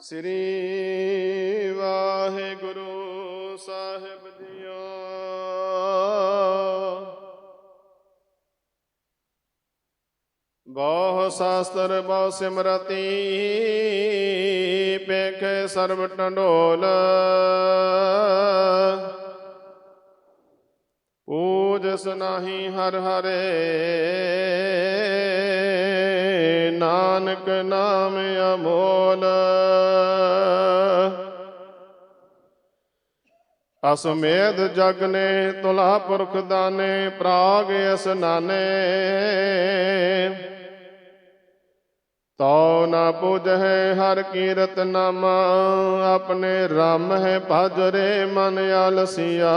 ਸ੍ਰੀ ਵਾਹਿਗੁਰੂ ਸਾਹਿਬ JIO ਬਹੁ ਸ਼ਾਸਤਰ ਬਹੁ ਸਿਮਰਤੀ ਪੇਖੇ ਸਰਬ ਟੰਡੋਲ। ਪੂਜਸ ਨਾਹੀ ਹਰ ਹਰੇ, ਨਾਨਕ ਨਾਮ ਅਮੋਲ। ਅਸਮੇਧ ਜਗ ਨੇ ਤੁਲਾ ਪੁਰਖ ਦਾਨੇ, ਪ੍ਰਾਗ ਅਸਨਾਨੇ ਤਉ ਨਾ ਪੁਜਹਿ ਹਰ ਕੀਰਤ ਨਾਮਾ, ਆਪਣੇ ਰਮ ਹੈ ਭਜਰੇ ਮਨ ਆਲਸੀਆ।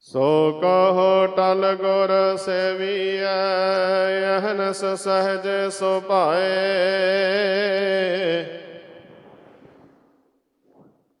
ਸੋ ਕਹੋ ਟਲ ਗੁਰ ਸੇਵੀਐ, ਅਹਨਸ ਸਹਜ ਸੋ ਭਾਏ।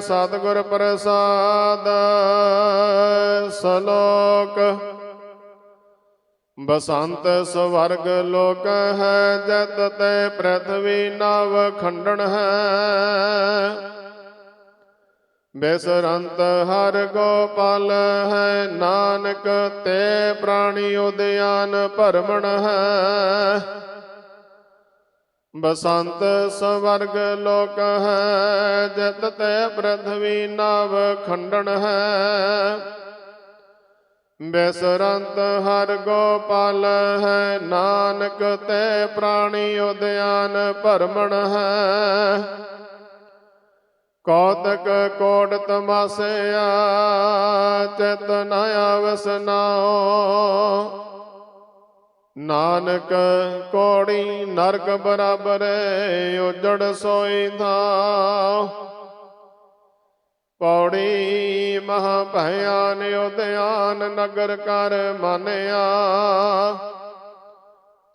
ਸਤਿਗੁਰ ਪ੍ਰਸਾਦ, ਸਲੋਕ। ਬਸੰਤ ਸਵਰਗ ਲੋਕ ਹੈ, ਜਤ ਤੇ ਪ੍ਰਥਵੀ ਨਵ ਖੰਡਨ ਹੈ। ਬੇਸਰੰਤ ਹਰ ਗੋਪਾਲ ਹੈ, ਨਾਨਕ ਤੇ ਪ੍ਰਾਣੀ ਉਦਿਆਨ ਭਰਮਣ ਹੈ। ਬਸੰਤ ਸਵਰਗ ਲੋਕ ਹੈ, ਜਤ ਤੇ ਪ੍ਰਥਵੀ ਨਵ ਖੰਡਨ ਹੈ। ਬੇਸਰੰਤ ਹਰ ਗੋਪਾਲ ਹੈ, ਨਾਨਕ ਤੇ ਪ੍ਰਾਣੀ ਉਦਿਆਨ ਭਰਮਣ ਹੈ। ਕੌਤਕ ਕੋਟ ਤਮਾਸਿਆ, ਚਿਤ ਨ ਆਵਸਨਾਓ ਨਾਨਕ ਕੋੜੀ ਨਰਕ ਬਰਾਬਰ ਉਜੜ ਸੋਈ ਥਾਂ। ਪੌੜੀ ਮਹਾ ਭਿਆਨ ਉਦਿਆਨ ਨਗਰ ਕਰ ਮਾਨਿਆ।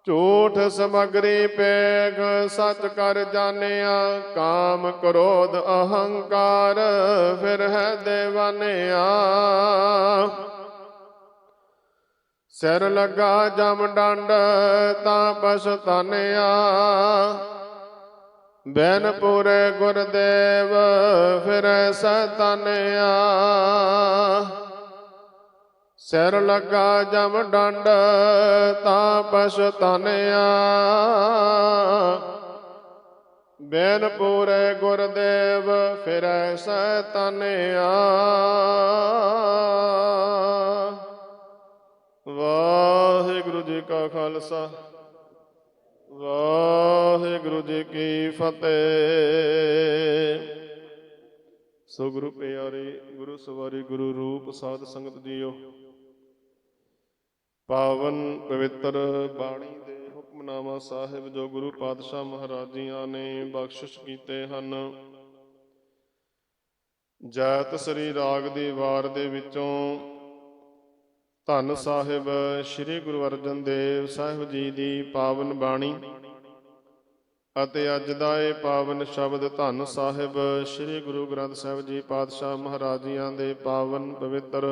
ਝੂਠ ਸਮਗਰੀ ਪੇਖ ਸਚ ਕਰ ਜਾਣਿਆ, ਕਾਮ ਕ੍ਰੋਧ ਅਹੰਕਾਰ ਫਿਰ ਹੈ ਦੇਵਾਨਿਆ। ਸਿਰ ਲੱਗਾ ਜਮ ਡੰਡ, ਤਾਂ ਪਛਤਾਨਿਆ ਬੈਨ ਪੂਰੇ ਗੁਰਦੇਵ, ਫਿਰ ਸਤਾਨਿਆ। ਸਿਰ ਲੱਗਾ ਜਮ ਡੰਡ, ਤਾਂ ਪਛਤਾਨਿਆ ਬੈਨ ਪੂਰੇ ਗੁਰਦੇਵ, ਫਿਰ ਸਤਾਨਿਆ। ਵਾਹਿਗੁਰੂ ਜੀ ਕਾ ਖਾਲਸਾ, ਵਾਹਿਗੁਰੂ ਜੀ ਕੀ ਫਤਿਹ। ਸੋ ਗੁਰੂ ਪਿਆਰੇ, ਗੁਰੂ ਸਵਾਰੀ, ਗੁਰੂ ਰੂਪ ਸਾਧ ਸੰਗਤ ਜੀਓ, ਪਾਵਨ ਪਵਿੱਤਰ ਬਾਣੀ ਦੇ ਹੁਕਮਨਾਮਾ ਸਾਹਿਬ ਜੋ ਗੁਰੂ ਪਾਤਸ਼ਾਹ ਮਹਾਰਾਜੀਆਂ ਨੇ ਬਖਸ਼ਿਸ਼ ਕੀਤੇ ਹਨ। ਜੈਤ ਸ੍ਰੀ ਰਾਗ ਦੀ ਵਾਰ ਦੇ ਵਿੱਚੋਂ ਧੰਨ ਸਾਹਿਬ ਸ੍ਰੀ ਗੁਰੂ ਅਰਜਨ ਦੇਵ ਸਾਹਿਬ ਜੀ ਦੀ ਪਾਵਨ ਬਾਣੀ। ਅਤੇ ਅੱਜ ਦਾ ਇਹ ਪਾਵਨ ਸ਼ਬਦ ਧੰਨ ਸਾਹਿਬ ਸ੍ਰੀ ਗੁਰੂ ਗ੍ਰੰਥ ਸਾਹਿਬ ਜੀ ਪਾਤਸ਼ਾਹ ਮਹਾਰਾਜੀਆਂ ਦੇ ਪਾਵਨ ਪਵਿੱਤਰ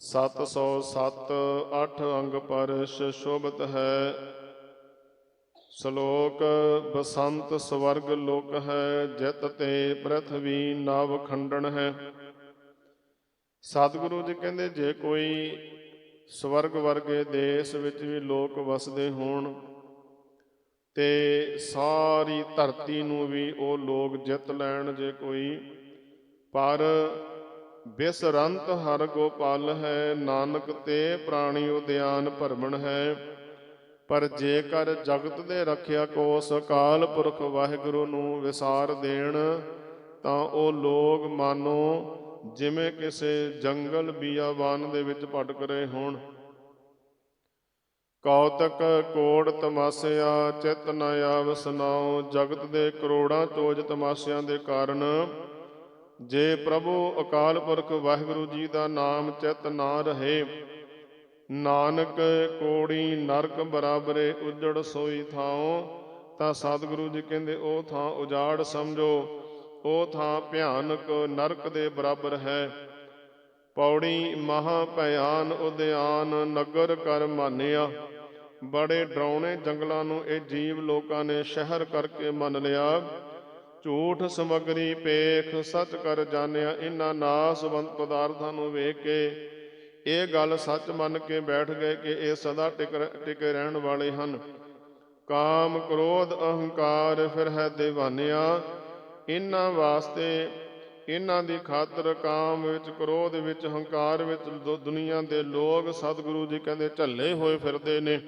707 8 ਅੰਗ ਪਰ ਸ਼ੋਭਤ ਹੈ। ਸ਼ਲੋਕ ਬਸੰਤ ਸਵਰਗ ਲੋਕ ਹੈ ਜਿਤ ਤੇ ਪ੍ਰਥਵੀ ਨਵ ਖੰਡਨ ਹੈ। ਸਤਿਗੁਰੂ ਜੀ ਕਹਿੰਦੇ, ਜੇ ਕੋਈ ਸਵਰਗ ਵਰਗੇ ਦੇਸ਼ ਵਿੱਚ ਵੀ ਲੋਕ ਵਸਦੇ ਹੋਣ ਤੇ ਸਾਰੀ ਧਰਤੀ ਨੂੰ ਵੀ ਉਹ ਲੋਕ ਜਿੱਤ ਲੈਣ ਜੇ ਕੋਈ, ਪਰ ਬਿਸਰੰਤ ਹਰ ਗੋਪਾਲ ਹੈ, ਨਾਨਕ ਤੇ ਪ੍ਰਾਣੀ ਉਦਿਆਨ ਭਰਮਣ ਹੈ। ਪਰ ਜੇਕਰ ਜਗਤ ਦੇ ਰੱਖਿਆ ਕੋਸ ਅਕਾਲ ਪੁਰਖ ਵਾਹਿਗੁਰੂ ਨੂੰ ਵਿਸਾਰ ਦੇਣ, ਤਾਂ ਉਹ ਲੋਕ ਮਾਨੋ ਜਿਵੇਂ ਕਿਸੇ ਜੰਗਲ ਬੀਆਬਾਨ ਦੇ ਵਿੱਚ ਭਟਕ ਰਹੇ ਹੋਣ। ਕੌਤਕ ਕੋੜ ਤਮਾਸਿਆ, ਚਿਤ ਨ ਆਵਸਨਾਉ ਜਗਤ ਦੇ ਕਰੋੜਾਂ ਚੋਜ ਤਮਾਸਿਆਂ ਦੇ ਕਾਰਨ ਜੇ ਪ੍ਰਭੂ ਅਕਾਲ ਪੁਰਖ ਵਾਹਿਗੁਰੂ ਜੀ ਦਾ ਨਾਮ ਚਿਤ ਨਾ ਰਹੇ, ਨਾਨਕ ਕੋੜੀ ਨਰਕ ਬਰਾਬਰੇ ਉਜੜ ਸੋਈ ਥਾਉ, ਤਾਂ ਸਤਿਗੁਰੂ ਜੀ ਕਹਿੰਦੇ, ਉਹ ਥਾਂ ਉਜਾੜ ਸਮਝੋ। ਉਹ ਥਾਂ ਭਿਆਨਕ ਨਰਕ ਦੇ ਬਰਾਬਰ ਹੈ। ਪੌੜੀ ਮਹਾ ਭਿਆਨ ਉਦਿਆਨ ਨਗਰ ਕਰ ਮਾਨਿਆ। ਬੜੇ ਡਰਾਉਣੇ ਜੰਗਲਾਂ ਨੂੰ ਇਹ ਜੀਵ ਲੋਕਾਂ ਨੇ ਸ਼ਹਿਰ ਕਰਕੇ ਮੰਨ ਲਿਆ। ਝੂਠ ਸਮਗਰੀ ਪੇਖ ਸੱਚ ਕਰ ਜਾਣਿਆ। ਇਹਨਾਂ ਨਾਸਵੰਤ ਪਦਾਰਥਾਂ ਨੂੰ ਵੇਖ ਕੇ ਇਹ ਗੱਲ ਸੱਚ ਮੰਨ ਕੇ ਬੈਠ ਗਏ ਕਿ ਇਹ ਸਦਾ ਟਿਕ ਟਿਕੇ ਰਹਿਣ ਵਾਲੇ ਹਨ। ਕਾਮ, ਕ੍ਰੋਧ, ਅਹੰਕਾਰ, ਫਿਰ ਹੈ دیਵਾਨਿਆ ਇਹਨਾਂ ਵਾਸਤੇ ਇਹਨਾਂ ਦੀ ਖਾਤਰ ਕਾਮ ਵਿੱਚ, ਕ੍ਰੋਧ ਵਿੱਚ, ਹੰਕਾਰ ਵਿੱਚ ਦੁ- ਦੁਨੀਆ ਦੇ ਲੋਕ ਸਤਿਗੁਰੂ ਜੀ ਕਹਿੰਦੇ ਝੱਲੇ ਹੋਏ ਫਿਰਦੇ ਨੇ।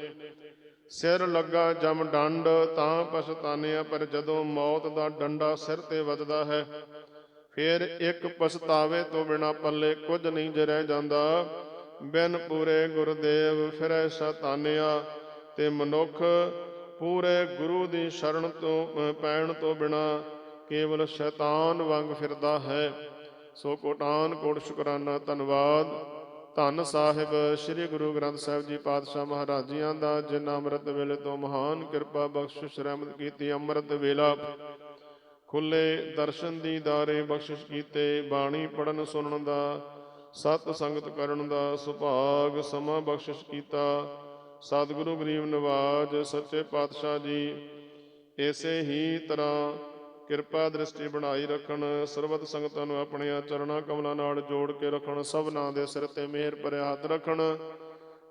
ਸਿਰ ਲੱਗਾ ਜਮ ਡੰਡ, ਤਾਂ ਪਛਤਾਨਿਆ ਪਰ ਜਦੋਂ ਮੌਤ ਦਾ ਡੰਡਾ ਸਿਰ ਤੇ ਵੱਜਦਾ ਹੈ, ਫਿਰ ਇੱਕ ਪਛਤਾਵੇ ਤੋਂ ਬਿਨਾ ਪੱਲੇ ਕੁਝ ਨਹੀਂ ਜ ਰਹਿ ਜਾਂਦਾ। ਬਿਨ ਪੂਰੇ ਗੁਰਦੇਵ ਫਿਰੈ ਸਤਾਨਿਆ ਤੇ ਮਨੁੱਖ ਪੂਰੇ ਗੁਰੂ ਦੀ ਸ਼ਰਨ ਤੋਂ ਪੈਣ ਤੋਂ ਬਿਨਾ ਕੇਵਲ ਸ਼ੈਤਾਨ ਵਾਂਗ ਫਿਰਦਾ ਹੈ, ਸੋ ਕੋਟਾਨ, ਕੋਟ ਸ਼ੁਕਰਾਨਾ, ਧੰਨਵਾਦ। ਧੰਨ ਸਾਹਿਬ, ਸ੍ਰੀ ਗੁਰੂ ਗ੍ਰੰਥ ਸਾਹਿਬ ਜੀ ਪਾਤਸ਼ਾਹ ਮਹਾਰਾਜੀਆਂ ਦਾ, ਜਿਨ੍ਹਾਂ ਅੰਮ੍ਰਿਤ ਵੇਲੇ ਤੋਂ ਮਹਾਨ ਕਿਰਪਾ ਬਖਸ਼ਿਸ਼ ਰਹਿਮਤ ਕੀਤੀ, ਅੰਮ੍ਰਿਤ ਵੇਲਾ ਖੁੱਲੇ ਦਰਸ਼ਨ ਦੀ ਦਾਰੇ ਬਖਸ਼ਿਸ਼ ਕੀਤੇ, ਬਾਣੀ ਪੜਨ ਸੁਣਨ ਦਾ, ਸਤ ਸੰਗਤ ਕਰਨ ਦਾ, ਸੁਭਾਗ ਸਮਾਂ ਬਖਸ਼ਿਸ਼ ਕੀਤਾ। ਸਤਿਗੁਰੂ ਗਰੀਬ ਨਵਾਜ, ਸੱਚੇ ਪਾਤਸ਼ਾਹ ਜੀ, ਇਸੇ ਹੀ ਤਰ੍ਹਾਂ ਕਿਰਪਾ ਦ੍ਰਿਸ਼ਟੀ ਬਣਾਈ ਰੱਖਣ, ਸਰਬਤ ਸੰਗਤਾਂ ਨੂੰ ਆਪਣੀਆਂ ਚਰਣਾ ਕਮਲਾਂ ਨਾਲ ਜੋੜ ਕੇ ਰੱਖਣ, ਸਭਨਾਂ ਦੇ ਸਿਰ ਤੇ ਮਿਹਰ ਭਰਿਆ ਹੱਥ ਰੱਖਣ।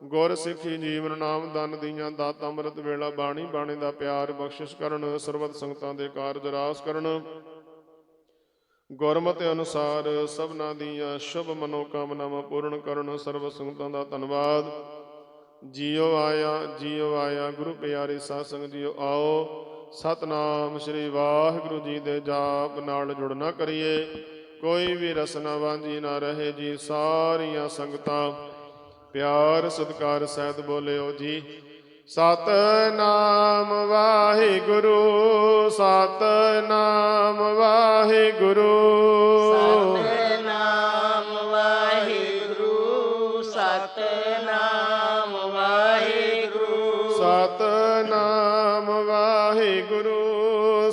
ਗੁਰ ਸਿੱਖੀ ਜੀਵਨ ਨਾਮ ਦਾਨ ਦੀਆਂ ਦਾਤ ਅੰਮ੍ਰਿਤ ਵੇਲਾ ਬਾਣੀ ਬਾਣੇ ਦਾ ਪਿਆਰ ਬਖਸ਼ਿਸ਼ ਕਰਨ, ਸਰਬਤ ਸੰਗਤਾਂ ਦੇ ਕਾਰਜ ਰਾਸ ਕਰਨ। ਗੁਰਮਤਿ ਅਨੁਸਾਰ ਸਭਨਾਂ ਦੀਆਂ ਸ਼ੁਭ ਮਨੋਕਾਮਨਾਵਾਂ ਪੂਰਨ ਕਰਨ ਸਰਬ ਸੰਗਤਾਂ ਦਾ ਧੰਨਵਾਦ। ਜੀਓ ਆਇਆ ਜੀਓ ਆਇਆ, ਗੁਰੂ ਪਿਆਰੇ ਸਾਧ ਸੰਗਤ ਜੀਓ ਆਓ। ਸਤਨਾਮ ਸ੍ਰੀ ਵਾਹਿਗੁਰੂ ਜੀ ਦੇ ਜਾਪ ਨਾਲ ਜੁੜਨਾ ਕਰੀਏ। ਕੋਈ ਵੀ ਰਸਨਾ ਵਾਂਝੀ ਨਾ ਰਹੇ ਜੀ, ਸਾਰੀਆਂ ਸੰਗਤਾਂ। ਪਿਆਰ ਸਤਿਕਾਰ ਸਹਿਤ ਬੋਲਿਓ ਜੀ। ਸਤਨਾਮ ਵਾਹਿਗੁਰੂ ਸਤਨਾਮ ਵਾਹਿਗੁਰੂ। ਸਤਨਾਮ